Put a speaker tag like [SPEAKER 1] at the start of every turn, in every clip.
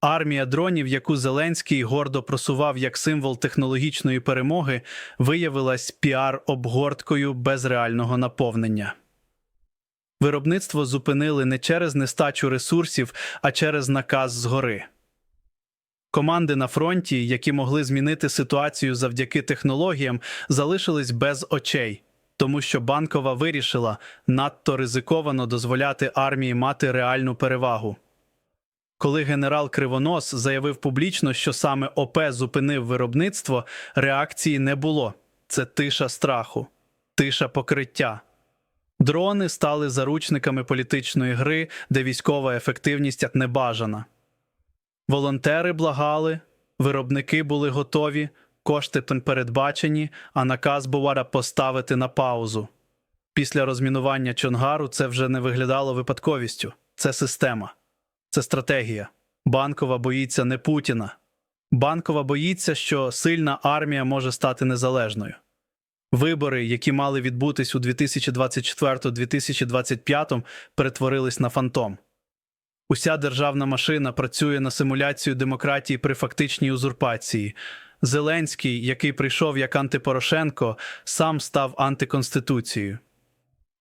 [SPEAKER 1] Армія дронів, яку Зеленський гордо просував як символ технологічної перемоги, виявилась піар-обгорткою без реального наповнення. Виробництво зупинили не через нестачу ресурсів, а через наказ згори. Команди на фронті, які могли змінити ситуацію завдяки технологіям, залишились без очей, тому що банкова вирішила надто ризиковано дозволяти армії мати реальну перевагу. Коли генерал Кривонос заявив публічно, що саме ОП зупинив виробництво, реакції не було. Це тиша страху, тиша покриття. Дрони стали заручниками політичної гри, де військова ефективність як небажана. Волонтери благали, виробники були готові, кошти передбачені, а наказ Бувара поставити на паузу. Після розмінування Чонгару це вже не виглядало випадковістю. Це система, це стратегія. Банкова боїться не Путіна. Банкова боїться, що сильна армія може стати незалежною. Вибори, які мали відбутись у 2024-2025, перетворились на фантом. Уся державна машина працює на симуляцію демократії при фактичній узурпації. Зеленський, який прийшов як антипорошенко, сам став антиконституцією.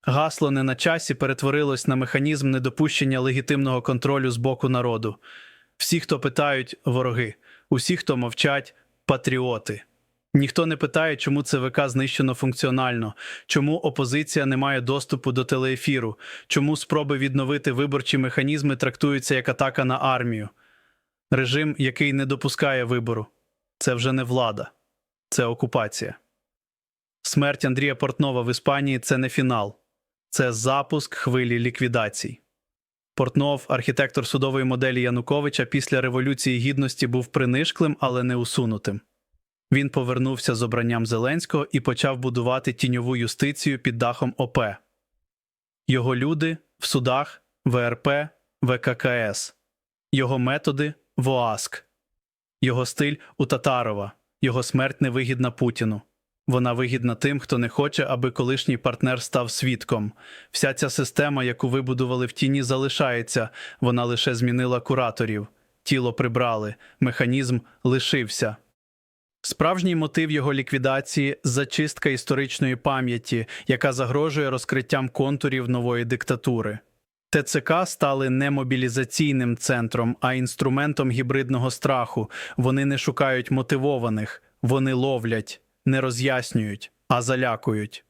[SPEAKER 1] Гасло не на часі перетворилось на механізм недопущення легітимного контролю з боку народу. Всі, хто питають вороги, усі, хто мовчать патріоти. Ніхто не питає, чому ЦВК знищено функціонально, чому опозиція не має доступу до телеефіру, чому спроби відновити виборчі механізми трактуються як атака на армію. Режим, який не допускає вибору, це вже не влада, це окупація. Смерть Андрія Портнова в Іспанії це не фінал, це запуск хвилі ліквідацій. Портнов, архітектор судової моделі Януковича, після Революції Гідності був принишклим, але не усунутим. Він повернувся з обранням Зеленського і почав будувати тіньову юстицію під дахом ОП. Його люди в судах, ВРП, ВККС, його методи в ОАСК, його стиль у Татарова, його смерть невигідна Путіну. Вона вигідна тим, хто не хоче, аби колишній партнер став свідком. Вся ця система, яку вибудували в тіні, залишається, вона лише змінила кураторів. Тіло прибрали, механізм лишився. Справжній мотив його ліквідації зачистка історичної пам'яті, яка загрожує розкриттям контурів нової диктатури. ТЦК стали не мобілізаційним центром, а інструментом гібридного страху. Вони не шукають мотивованих, вони ловлять, не роз'яснюють, а залякують.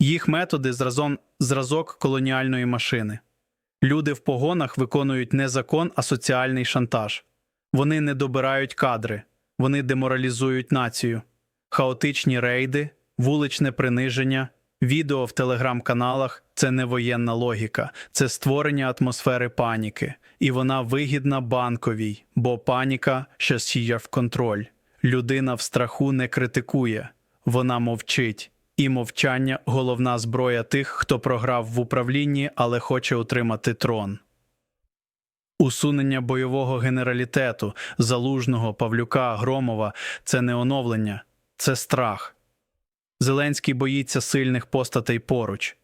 [SPEAKER 1] Їх методи зразом зразок колоніальної машини. Люди в погонах виконують не закон, а соціальний шантаж. Вони не добирають кадри. Вони деморалізують націю, хаотичні рейди, вуличне приниження, відео в телеграм-каналах це не воєнна логіка, це створення атмосфери паніки, і вона вигідна банковій, бо паніка ще сіє в контроль. Людина в страху не критикує, вона мовчить, і мовчання головна зброя тих, хто програв в управлінні, але хоче отримати трон. Усунення бойового генералітету, залужного, Павлюка, Громова це не оновлення, це страх. Зеленський боїться сильних постатей поруч.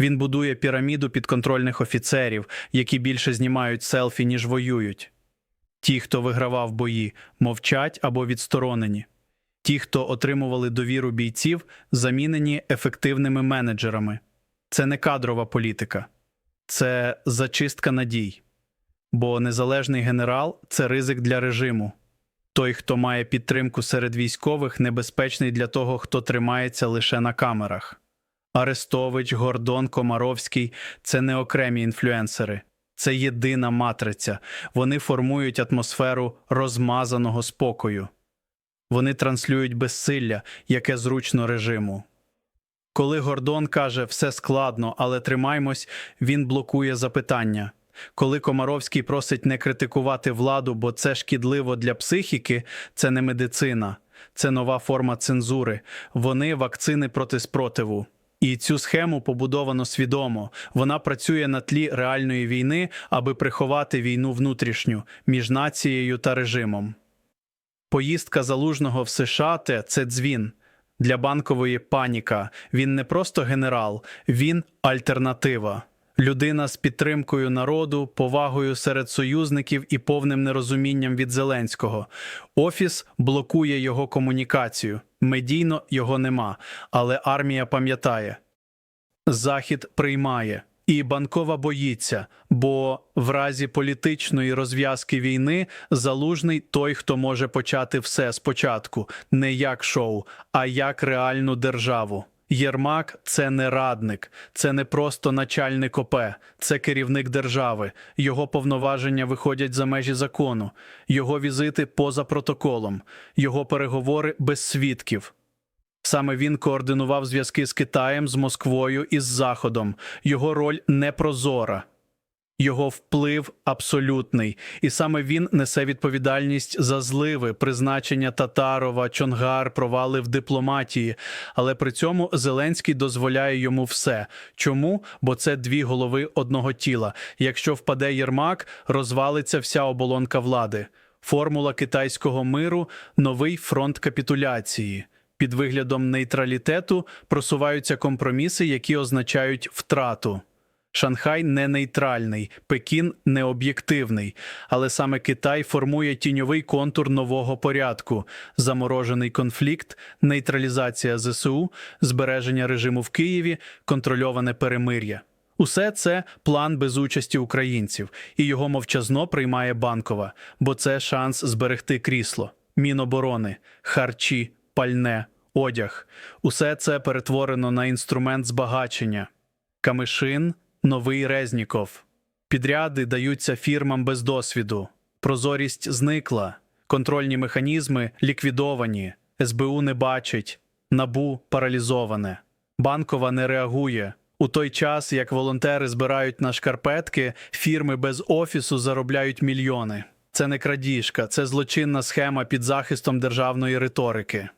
[SPEAKER 1] Він будує піраміду підконтрольних офіцерів, які більше знімають селфі, ніж воюють. Ті, хто вигравав бої, мовчать або відсторонені. Ті, хто отримували довіру бійців, замінені ефективними менеджерами. Це не кадрова політика, це зачистка надій. Бо незалежний генерал це ризик для режиму. Той, хто має підтримку серед військових, небезпечний для того, хто тримається лише на камерах. Арестович, Гордон, Комаровський це не окремі інфлюенсери, це єдина матриця. Вони формують атмосферу розмазаного спокою. Вони транслюють безсилля, яке зручно режиму. Коли Гордон каже все складно, але тримаймось, він блокує запитання. Коли Комаровський просить не критикувати владу, бо це шкідливо для психіки, це не медицина, це нова форма цензури. Вони вакцини проти спротиву. І цю схему побудовано свідомо. Вона працює на тлі реальної війни, аби приховати війну внутрішню між нацією та режимом. Поїздка залужного в США те це дзвін. Для банкової паніка. Він не просто генерал, він альтернатива. Людина з підтримкою народу, повагою серед союзників і повним нерозумінням від Зеленського. Офіс блокує його комунікацію. Медійно його нема, але армія пам'ятає. Захід приймає. І банкова боїться, бо в разі політичної розв'язки війни залужний той, хто може почати все спочатку, не як шоу, а як реальну державу. Єрмак це не радник, це не просто начальник ОП, це керівник держави. Його повноваження виходять за межі закону, його візити поза протоколом, його переговори без свідків. Саме він координував зв'язки з Китаєм, з Москвою і з Заходом. Його роль непрозора, його вплив абсолютний, і саме він несе відповідальність за зливи, призначення Татарова, Чонгар, провали в дипломатії. Але при цьому Зеленський дозволяє йому все. Чому? Бо це дві голови одного тіла. Якщо впаде Єрмак, розвалиться вся оболонка влади. Формула китайського миру новий фронт капітуляції. Під виглядом нейтралітету просуваються компроміси, які означають втрату. Шанхай не нейтральний, Пекін не об'єктивний, але саме Китай формує тіньовий контур нового порядку: заморожений конфлікт, нейтралізація ЗСУ, збереження режиму в Києві, контрольоване перемир'я. Усе це план без участі українців, і його мовчазно приймає банкова, бо це шанс зберегти крісло, міноборони, харчі, пальне, одяг. Усе це перетворено на інструмент збагачення. Камишин новий Резніков. Підряди даються фірмам без досвіду. Прозорість зникла, контрольні механізми ліквідовані, СБУ не бачить, набу паралізоване. Банкова не реагує. У той час, як волонтери збирають на шкарпетки, фірми без офісу заробляють мільйони. Це не крадіжка, це злочинна схема під захистом державної риторики.